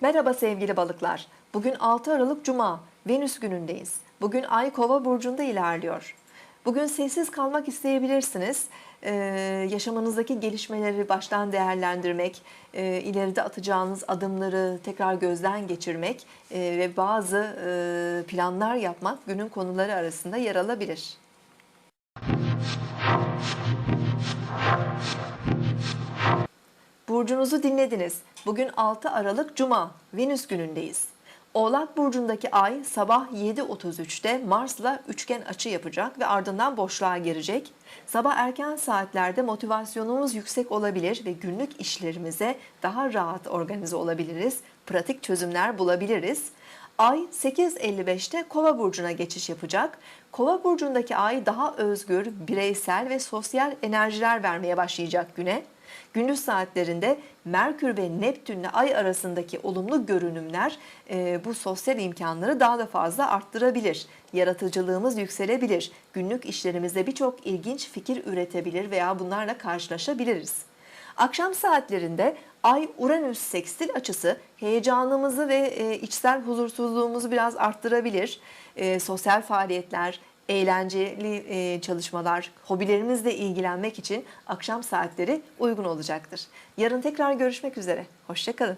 Merhaba sevgili balıklar. Bugün 6 Aralık Cuma, Venüs günündeyiz. Bugün Ay Kova burcunda ilerliyor. Bugün sessiz kalmak isteyebilirsiniz. Ee, yaşamınızdaki gelişmeleri baştan değerlendirmek, e, ileride atacağınız adımları tekrar gözden geçirmek e, ve bazı e, planlar yapmak günün konuları arasında yer alabilir. Burcunuzu dinlediniz. Bugün 6 Aralık Cuma, Venüs günündeyiz. Oğlak Burcu'ndaki ay sabah 7.33'te Mars'la üçgen açı yapacak ve ardından boşluğa girecek. Sabah erken saatlerde motivasyonumuz yüksek olabilir ve günlük işlerimize daha rahat organize olabiliriz. Pratik çözümler bulabiliriz. Ay 8.55'te Kova burcuna geçiş yapacak. Kova burcundaki ay daha özgür, bireysel ve sosyal enerjiler vermeye başlayacak güne. Gündüz saatlerinde Merkür ve Neptünle Ay arasındaki olumlu görünümler e, bu sosyal imkanları daha da fazla arttırabilir. Yaratıcılığımız yükselebilir. Günlük işlerimizde birçok ilginç fikir üretebilir veya bunlarla karşılaşabiliriz. Akşam saatlerinde Ay Uranüs sekstil açısı heyecanımızı ve e, içsel huzursuzluğumuzu biraz arttırabilir. E, sosyal faaliyetler, eğlenceli e, çalışmalar, hobilerimizle ilgilenmek için akşam saatleri uygun olacaktır. Yarın tekrar görüşmek üzere. Hoşçakalın.